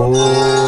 Oh.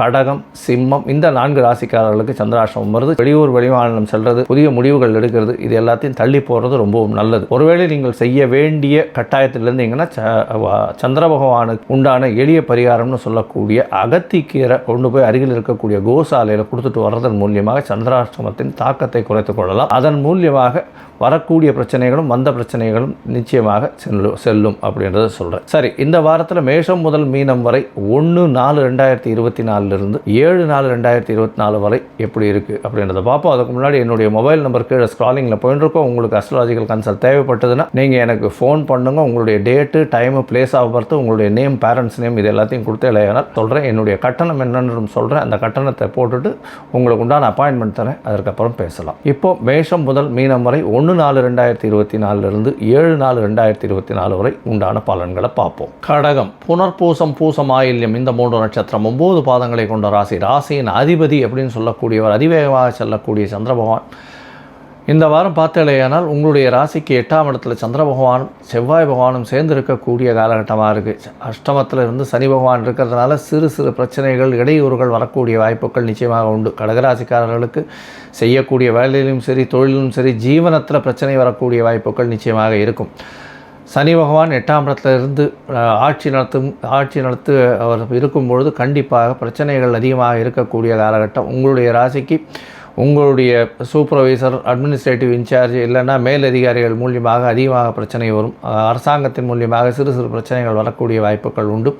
கடகம் சிம்மம் இந்த நான்கு ராசிக்காரர்களுக்கு சந்திராஷ்டமம் வருது. வெளியூர் வெளிமாநிலம் செல்றது புதிய முடிவுகள் எடுக்கிறது இது எல்லாத்தையும் தள்ளி போகிறது ரொம்பவும் நல்லது. ஒருவேளை நீங்கள் செய்ய வேண்டிய கட்டாயத்தில் இருந்தீங்கன்னா ச- சந்திர பகவானுக்கு உண்டான எளிய பரிகாரம்னு சொல்லக்கூடிய அகத்திக்கீரை கொண்டு போய் அருகில் இருக்கக்கூடிய கோசாலையில் கொடுத்துட்டு வர்றதன் மூலியமாக சந்திராஷ்டமத்தின் தாக்கத்தை குறைத்துக் கொள்ளலாம். அதன் மூலியமாக வரக்கூடிய பிரச்சனைகளும் வந்த பிரச்சனைகளும் நிச்சயமாக செல்லும் செல்லும் அப்படின்றத சொல்கிறேன் சரி இந்த வாரத்தில் மேஷம் முதல் மீனம் வரை ஒன்று நாலு ரெண்டாயிரத்தி இருபத்தி நாலு நாலுலேருந்து ஏழு நாலு ரெண்டாயிரத்தி இருபத்தி நாலு வரை எப்படி இருக்குது அப்படின்றத பார்ப்போம். அதுக்கு முன்னாடி என்னுடைய மொபைல் நம்பர் கீழே ஸ்க்ராலிங்கில் போயிட்டுருக்கோம் உங்களுக்கு அஸ்ட்ராலஜிக்கல் கன்சல்ட் தேவைப்பட்டதுன்னா நீங்கள் எனக்கு ஃபோன் பண்ணுங்க. உங்களுடைய date time place of birth உங்களுடைய நேம் பேரண்ட்ஸ் நேம் இது எல்லாத்தையும் கொடுத்து இல்லையானால் சொல்கிறேன் என்னுடைய கட்டணம் என்னன்னு சொல்கிறேன் அந்த கட்டணத்தை போட்டுட்டு உங்களுக்கு உண்டான அப்பாயின்மெண்ட் தரேன். அதற்கப்புறம் பேசலாம். இப்போ மேஷம் முதல் மீனம் வரை ஒன்று நாலு ரெண்டாயிரத்தி இருபத்தி நாலுலேருந்து ஏழு நாலு ரெண்டாயிரத்தி இருபத்தி நாலு வரை உண்டான பலன்களை பார்ப்போம். கடகம் புனர்பூசம் பூசம் ஆயில்யம் இந்த மூன்று நட்சத்திரம் ஒம்பது பாதங்களை கொண்ட ராசி. ராசியின் அதிபதி அப்படின்னு சொல்லக்கூடியவர் அதிவேகமாக செல்லக்கூடிய சந்திர பகவான். இந்த வாரம் பார்த்தலையானால் உங்களுடைய ராசிக்கு எட்டாம் இடத்துல சந்திர பகவான் செவ்வாய் பகவானும் சேர்ந்து இருக்கக்கூடிய காலகட்டமாக இருக்குது அஷ்டமத்தில் இருந்து சனி பகவான் இருக்கிறதுனால சிறு சிறு பிரச்சனைகள் இடையூறுகள் வரக்கூடிய வாய்ப்புகள் நிச்சயமாக உண்டு. கடகராசிக்காரர்களுக்கு செய்யக்கூடிய வேலையிலும் சரி தொழிலும் சரி ஜீவனத்தில் பிரச்சனை வரக்கூடிய வாய்ப்புகள் நிச்சயமாக இருக்கும். சனி பகவான் எட்டாம் இடத்துலேருந்து ஆட்சி நடத்தும் ஆட்சி நடத்து அவர் இருக்கும் பொழுது கண்டிப்பாக பிரச்சனைகள் அதிகமாக இருக்கக்கூடிய காலகட்டம். உங்களுடைய ராசிக்கு உங்களுடைய சூப்பர்வைசர் அட்மினிஸ்ட்ரேட்டிவ் இன்சார்ஜ் இல்லைன்னா மேலதிகாரிகள் மூலியமாக அதிகமாக பிரச்சனை வரும். அரசாங்கத்தின் மூலியமாக சிறு சிறு பிரச்சனைகள் வரக்கூடிய வாய்ப்புகள் உண்டு.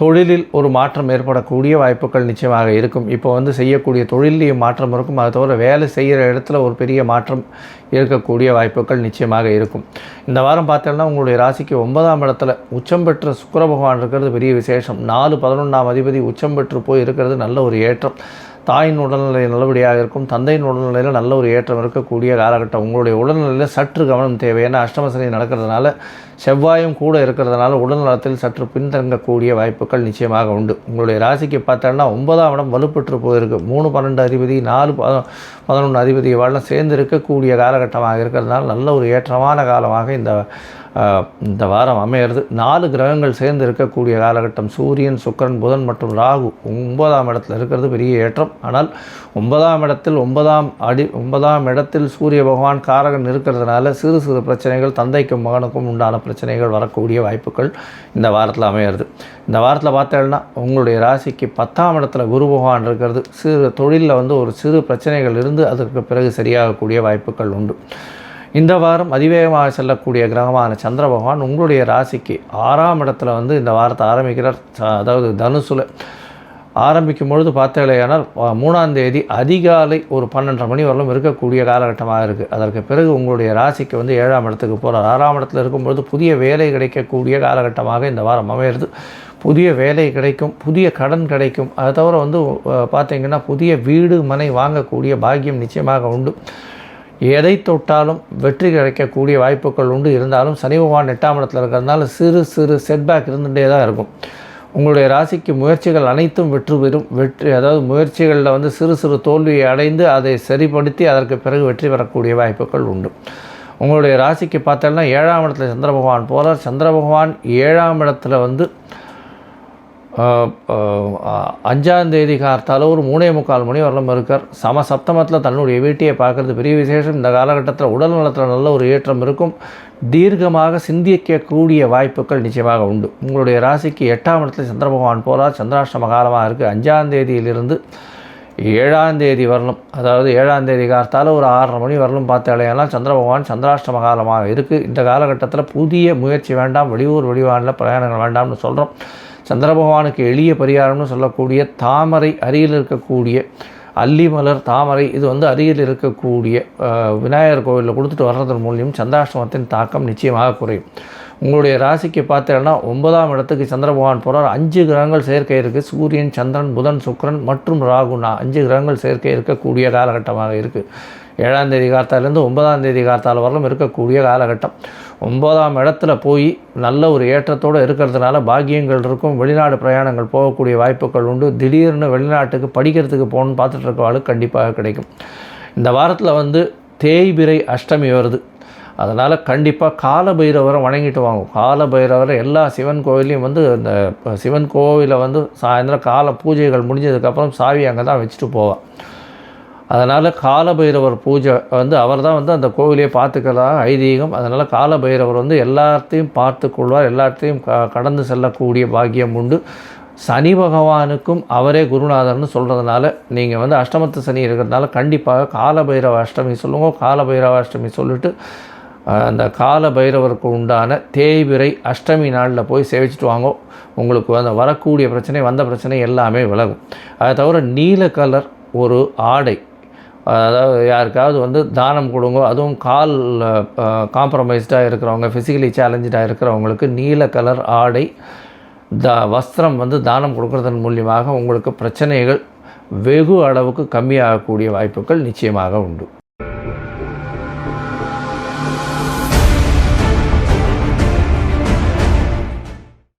தொழிலில் ஒரு மாற்றம் ஏற்படக்கூடிய வாய்ப்புகள் நிச்சயமாக இருக்கும். இப்போ வந்து செய்யக்கூடிய தொழிலையும் மாற்றம் இருக்கும். அது தவிர வேலை செய்கிற இடத்துல ஒரு பெரிய மாற்றம் இருக்கக்கூடிய வாய்ப்புகள் நிச்சயமாக இருக்கும். இந்த வாரம் பார்த்தோம்னா உங்களுடைய ராசிக்கு ஒன்பதாம் இடத்துல உச்சம் பெற்ற சுக்கர பகவான் இருக்கிறது பெரிய விசேஷம். நாலு பதினொன்றாம் அதிபதி உச்சம் பெற்று போய் இருக்கிறது நல்ல ஒரு ஏற்றம். தாயின் உடல்நிலை நல்லபடியாக இருக்கும். தந்தையின் உடல்நிலையில் நல்ல ஒரு ஏற்றம் இருக்கக்கூடிய காலகட்டம். உங்களுடைய உடல்நிலையில் சற்று கவனம் தேவை. ஏன்னா அஷ்டமசனி நடக்கிறதுனால செவ்வாயும் கூட இருக்கிறதுனால உடல் நலத்தில் சற்று பின்தங்கக்கூடிய வாய்ப்புகள் நிச்சயமாக உண்டு. உங்களுடைய ராசிக்கு பார்த்தோன்னா ஒன்பதாம் இடம் வலுப்பெற்று போயிருக்கு. மூணு பன்னெண்டு அதிபதி நாலு பதினொன்று அதிபதி வாழம் சேர்ந்து இருக்கக்கூடிய காலகட்டமாக இருக்கிறதுனால நல்ல ஒரு ஏற்றமான காலமாக இந்த இந்த வாரம் அமையிறது. நாலு கிரகங்கள் சேர்ந்து இருக்கக்கூடிய காலகட்டம். சூரியன் சுக்கிரன் புதன் மற்றும் ராகு ஒன்பதாம் இடத்துல இருக்கிறது பெரிய ஏற்றம். ஆனால் ஒன்பதாம் இடத்தில் ஒன்பதாம் அடி ஒன்பதாம் இடத்தில் சூரிய பகவான் காரகன் இருக்கிறதுனால சிறு சிறு பிரச்சனைகள் தந்தைக்கும் மகனுக்கும் உண்டான பிரச்சனைகள் வரக்கூடிய வாய்ப்புகள் இந்த வாரத்தில் அமையிறது. இந்த வாரத்தில் பார்த்தேன்னா உங்களுடைய ராசிக்கு பத்தாம் இடத்துல குரு பகவான் இருக்கிறது. சிறு தொழிலில் வந்து ஒரு சிறு பிரச்சனைகள் இருந்து அதற்கு பிறகு சரியாகக்கூடிய வாய்ப்புகள் உண்டு. இந்த வாரம் அதிவேகமாக செல்லக்கூடிய கிரகமான சந்திர பகவான் உங்களுடைய ராசிக்கு ஆறாம் இடத்துல வந்து இந்த வாரத்தை ஆரம்பிக்கிறார். ச- அதாவது தனுசுல ஆரம்பிக்கும் பொழுது பார்த்தீங்களேயானால் மூணாம் தேதி அதிகாலை ஒரு பன்னெண்டரை மணி வரலும் இருக்கக்கூடிய காலகட்டமாக இருக்குது அதற்கு பிறகு உங்களுடைய ராசிக்கு வந்து ஏழாம் இடத்துக்கு போகிறார் ஆறாம் இடத்துல இருக்கும்பொழுது புதிய வேலை கிடைக்கக்கூடிய காலகட்டமாக இந்த வாரம் அமையிறது. புதிய வேலை கிடைக்கும் புதிய கடன் கிடைக்கும். அதை தவிர வந்து பார்த்திங்கன்னா புதிய வீடு மனை வாங்கக்கூடிய பாக்கியம் நிச்சயமாக உண்டு. எதை தொட்டாலும் வெற்றி கிடைக்கக்கூடிய வாய்ப்புகள் உண்டு. இருந்தாலும் சனி பகவான் எட்டாம் இடத்துல இருக்கிறதுனால சிறு சிறு செட்பேக் இருந்துகிட்டே தான் இருக்கும். உங்களுடைய ராசிக்கு முயற்சிகள் அனைத்தும் வெற்றி பெறும். வெற்றி அதாவது முயற்சிகளில் வந்து சிறு சிறு தோல்வியை அடைந்து அதை சரிப்படுத்தி அதற்கு பிறகு வெற்றி பெறக்கூடிய வாய்ப்புகள் உண்டு. உங்களுடைய ராசிக்கு பார்த்தோம்னா ஏழாம் இடத்துல சந்திர பகவான் போகிறார் சந்திர பகவான் ஏழாம் இடத்துல வந்து அஞ்சாந்தேதி கார்த்தால ஒரு மூணே முக்கால் மணி வரலும் இருக்கார். சம சப்தமத்தில் தன்னுடைய வீட்டையை பார்க்குறது பெரிய விசேஷம். இந்த காலகட்டத்தில் உடல் நலத்தில் நல்ல ஒரு ஏற்றம் இருக்கும். தீர்க்கமாக சிந்திக்கக்கூடிய வாய்ப்புகள் நிச்சயமாக உண்டு. உங்களுடைய ராசிக்கு எட்டாம் இடத்துல சந்திர பகவான் போகிறார் சந்திராஷ்டம காலமாக இருக்குது அஞ்சாந்தேதியிலிருந்து ஏழாம் தேதி வரலும் அதாவது ஏழாம் தேதி காலத்தால் ஒரு ஆறரை மணி வரலும் பார்த்தாலேயெல்லாம் சந்திர பகவான் சந்திராஷ்டம காலமாக இருக்குது இந்த காலகட்டத்தில் புதிய முயற்சி வேண்டாம் வெளியூர் வெளிவானில் பிரயாணங்கள் வேண்டாம்னு சொல்கிறோம் சந்திர பகவானுக்கு எளிய பரிகாரம்னு சொல்லக்கூடிய தாமரை அருகில் இருக்கக்கூடிய அல்லிமலர் தாமரை இது வந்து அருகில் இருக்கக்கூடிய விநாயகர் கோவிலில் கொடுத்துட்டு வர்றதன் மூலியம் சந்திராஷ்டமத்தின் தாக்கம் நிச்சயமாக குறையும். உங்களுடைய ராசிக்கு பார்த்தீங்கன்னா ஒன்பதாம் இடத்துக்கு சந்திர பகவான் போகிறார் அஞ்சு கிரகங்கள் சேர்க்கை இருக்குது சூரியன் சந்திரன் புதன் சுக்கிரன் மற்றும் ராகுனா அஞ்சு கிரகங்கள் சேர்க்கை இருக்கக்கூடிய காலகட்டமாக இருக்குது ஏழாம் தேதி கார்த்தாலேருந்து ஒன்பதாம் தேதி கார்த்தால வரலும் இருக்கக்கூடிய காலகட்டம். ஒன்பதாம் இடத்துல போய் நல்ல ஒரு ஏற்றத்தோடு இருக்கிறதுனால பாக்கியங்கள் இருக்கும் வெளிநாடு பிரயாணங்கள் போகக்கூடிய வாய்ப்புகள் உண்டு. திடீர்னு வெளிநாட்டுக்கு படிக்கிறதுக்கு போகணும்னு பார்த்துட்டு இருக்கவாளுக்கு கண்டிப்பாக கிடைக்கும். இந்த வாரத்தில் வந்து தேய்பிரை அஷ்டமி வருது. அதனால் கண்டிப்பாக கால பைரவரை வணங்கிட்டு வாங்க. கால பைரவரை எல்லா சிவன் கோவிலையும் வந்து இந்த சிவன் கோவிலை வந்து சாயந்தரம் கால பூஜைகள் முடிஞ்சதுக்கப்புறம் சாவி அங்கே தான் வச்சுட்டு போவான் அதனால் காலபைரவர் பூஜை வந்து அவர் தான் வந்து அந்த கோவிலே பார்த்துக்கலாம் ஐதீகம். அதனால் காலபைரவர் வந்து எல்லாத்தையும் பார்த்து கொள்வார் எல்லாத்தையும் க கடந்து செல்லக்கூடிய பாக்கியம் உண்டு. சனி பகவானுக்கும் அவரே குருநாதர்னு சொல்கிறதுனால நீங்கள் வந்து அஷ்டமத்து சனி இருக்கிறதுனால கண்டிப்பாக காலபைரவ அஷ்டமி சொல்லுங்க. காலபைரவ அஷ்டமி சொல்லிட்டு அந்த கால பைரவருக்கு உண்டான தேய்பிரை அஷ்டமி நாளில் போய் சேவிச்சுட்டு வாங்கோ. உங்களுக்கு அந்த வரக்கூடிய பிரச்சனை வந்த பிரச்சனை எல்லாமே விலகும். அதை தவிர நீல கலர் ஒரு ஆடை அதாவது யாருக்காவது வந்து தானம் கொடுங்க. அதுவும் கால் காம்ப்ரமைஸ்டாக இருக்கிறவங்க ஃபிசிக்கலி சேலஞ்சாக இருக்கிறவங்களுக்கு நீல கலர் ஆடை த வஸ்திரம் வந்து தானம் கொடுக்கறதன் மூலியமாக உங்களுக்கு பிரச்சனைகள் வெகு அளவுக்கு கம்மியாகக்கூடிய வாய்ப்புகள் நிச்சயமாக உண்டு.